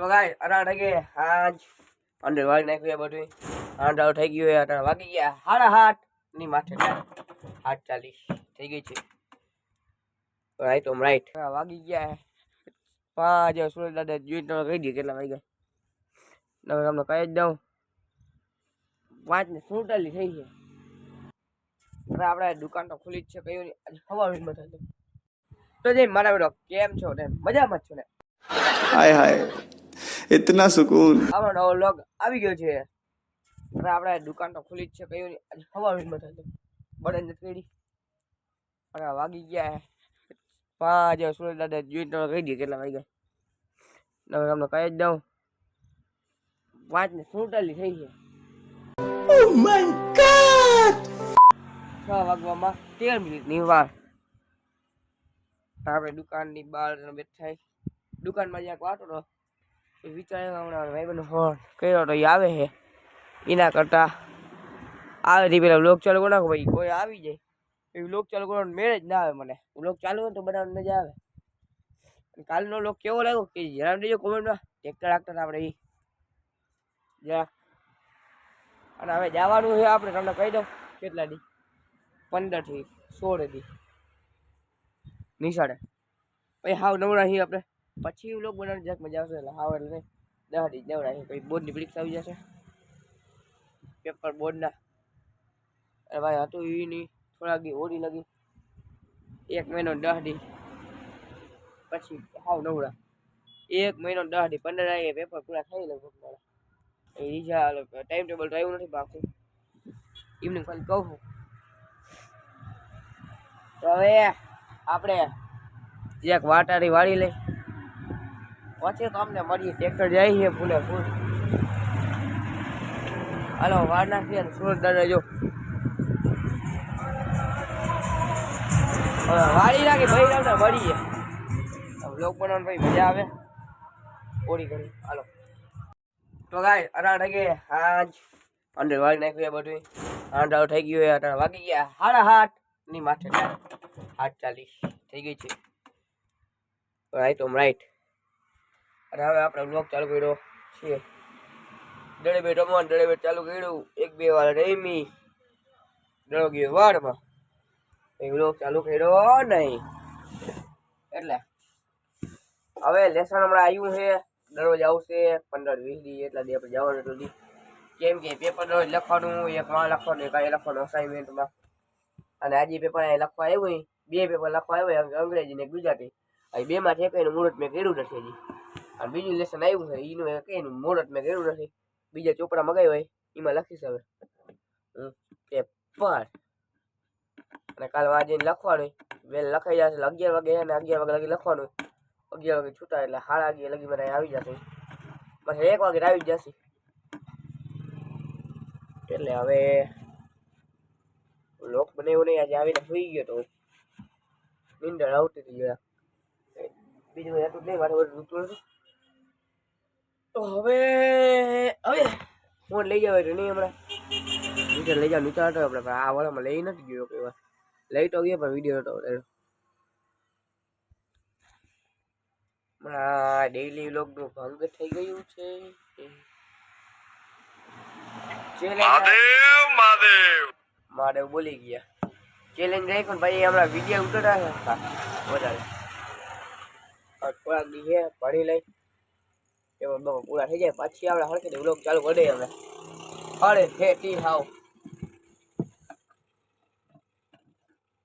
તો ગાય અઢાર ગયા આજ અંદર વાગી નાખ્યું બધું આઠ આવ થઈ ગયું અઢાર વાગી ગયા. સાડા હાથની માથે આઠ ચાલીસ થઈ ગઈ છે. રાઈટ ઓમ રાઈટ વાગી ગયા. પાંચ સુરેશ દાદા જોઈ તમે કહી દઈએ કેટલા વાગ્યા. તમે તમને કહી જ દઉં. પાંચ ને સુડતાલીસ થઈ ગયા. આપણે દુકાન તો ખુલી જ છે, કયું નહીં. હવા બધા તો જઈ મારા બેટો કેમ છો ને? મજામાં જ છો ને? હાય હાય. ઇતના સુકૂન આપણો નવો લોગ આવી ગયો છે. અને આપણે દુકાન તો ખુલી જ છે કયું આજે હવા વિલમાં થતો બળે નથી પીડી. અને વાગી ગયા. પાંચ સુરજ દાદા જોઈને તમે કહી દે કેટલા વાગ્યા. ગયા તમને કહી જ દઉં. પાંચ ને સુડતાલીસ થઈ ગયા oh છ વાગવામાં તેર મિનિટની વાર. આપણે દુકાનની બહાર બેઠા દુકાનમાં જ્યાં વાતો તો એ વિચારે હમણાં ભાઈબંધ ફોન કર્યો તો એ આવે છે. એના કરતા આવે તે પેલા લોક ચાલુ કરી ભાઈ કોઈ આવી જાય. એ લોક ચાલુ કરવાનો મેળ જ ના આવે મને. લોક ચાલુ હોય તો બનાવવાની મજા આવે. કાલનો લોક કેવો લાગ્યો કે જણાવી દેજો કોમેન્ટમાં ટેક્ટર રાખતા આપણે એ જરા. અને હવે જવાનું છે આપણે તમને કહી દઉં કેટલા દી? પંદરથી સોળ દી. નિશાળે. પછી હાવ નવરા છીએ આપણે. પછી વ્લોગ બનાવવાની જરાક મજા આવશે, એટલે હાવ એટલે દસ દી છીએ પછી બોર્ડની પરીક્ષા આવી જશે. પેપર બોર્ડના. અરે ભાઈ, હતું એની થોડાક દી ઓડી લગી. એક મહિનો દસ દી. પછી હાવ નવડા એક મહિનો દહ દી, પંદર આવી પેપર પૂરા થઈ લગભગ મારા. એ રીઝા ટાઈમ ટેબલ તો આવ્યું નથી બાકી. ઇવનિંગ ખાલી કહું છું. તો હવે આપણે એક વાટારી વાળી લઈ. પછી તો અમને મળીએ ટ્રેક્ટર જાય છે ફૂલે ફૂલ હાલો, વાર નાખીએ સુરત દાદા જો. વાળી નાખી, ભાઈ આવતા મળીએ. લોક બનાવવાનું ભાઈ મજા આવે. ઓડી કરી. હાલો. તો ગાય અઢાર વાગે આજ અંદર વાળી નાખ્યું બધું આંડાઓ થઈ ગયું અઢાર વાગી ગયા. હાડા હાથની માથે. આઠ ચાલીસ થઈ ગઈ છે. રાઈટ ઓમ રાઈટ અને હવે આપણે બ્લોગ ચાલુ કર્યો છે દડે બે રમવાનું દડે બે ચાલુ કર્યું. એક, બે વાર રમી. દડો ગયો વારમાં. એ બ્લોગ ચાલુ કર્યો નહીં. એટલે હવે લેસન હમણાં આવ્યું છે. દરરોજ આવશે પંદર, વીસ દી એટલા દી આપણે જવાનું એટલું દી. કેમ કે પેપર દરરોજ લખવાનું, એક માં લખવાનું અહીં લખવાનું અસાઇનમેન્ટમાં અને આજે પેપર અહીં લખવા આવ્યું બે પેપર લખવા આવ્યું અંગ્રેજી ને ગુજરાતી. અહીં બે માંથી એક એનું મુહૂર્ત મેં કર્યું નથી હજી. અને બીજું લેસન આવ્યું છે એનું એક એનું મુહૂર્ત મેં કર્યું નથી બીજા ચોપડા મગાવ્યો હોય એમાં લખીશ હવે હમ, પેપર અને કાલ વાજે લખવાનું. વહેલ લખાઈ જશે અગિયાર વાગે અને અગિયાર વાગે લગી લખવાનું. અગિયાર વાગે છૂટા એટલે સાડા અગિયાર લગી બધા આવી જશે પછી એક વાગે આવી જશે એટલે હવે લોક બનાવ્યો નહીં આજે આવીને સુઈ ગયો તો નીંદર આવતી હતી જરા બીજું એટલું નહીં મારે બધું તો હવે હવે. ફોન લઈ જાવ તો નહીં હમણાં. નીચે લઈ જાવ નીચે હતો આપણે આ વાળામાં લઈ નથી ગયો કોઈ વાર. લઈ તો ગયો પણ વીડિયો નતો ઉતાર્યો ડેઈલી વ્લોગનું ભંગ થઈ ગયું છે. ચેલેન્જ મહાદેવ બોલી ગયા. ચેલેન્જ રાખ્યો ને ભાઈ હમણાં વીડિયો ઉતરતા હા, વધારે. થોડાક દી છે ભણી લઈ. એમાં બહુ પૂરા થઈ જાય, પાછી આપણે હળખી વ્લોગ ચાલુ કરી અમે અરે ઠેઠી હાવ.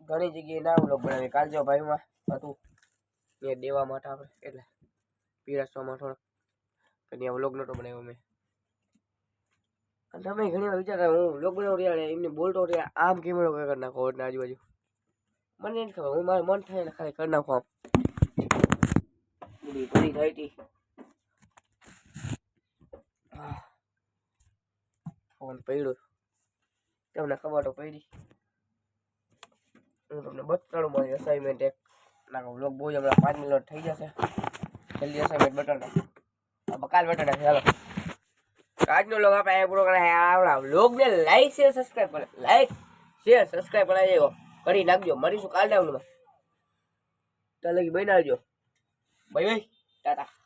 ઘણી જગ્યાએ ના વ્લોગ બનાવી કાલજો ભાઈમાં હતું, એ દેવા માટે આપણે, એટલે પીરસવામાં થોડો ત્યાં વ્લોગ નહોતો બનાવ્યો મેં. તમે ઘણી વાર વિચારતા, હું વ્લોગ બનાવું રહ્યા એમને બોલતો રહ્યા, આમ કેમેરો કરી નાખો ને આજુબાજુ? મને નથી ખબર, હું મારું મન થાય ખાલી કરી નાખો આમ. થઈ હતી. ફોન પડ્યો તમને ખબર તો પડી હું તમને બતાડું મારી અસાઇનમેન્ટ એક નાખો વ્લોગ બહુ હમણાં પાંચ મિનિટ થઈ જશે જલ્દી અસાઇનમેન્ટ બતાડો કાલ બતાડે ચાલો આજનો લોગ આપણે અહીંયા પૂરો કરે આવડા લોગને લાઈક શેર સબસ્ક્રાઈબ કરે લાઈક શેર સબસ્ક્રાઈબ કરાવી દેવો કરી નાખજો મળીશું કાલ ડાઉનમાં તો લગી બનાવજો બાય બાય ટાટા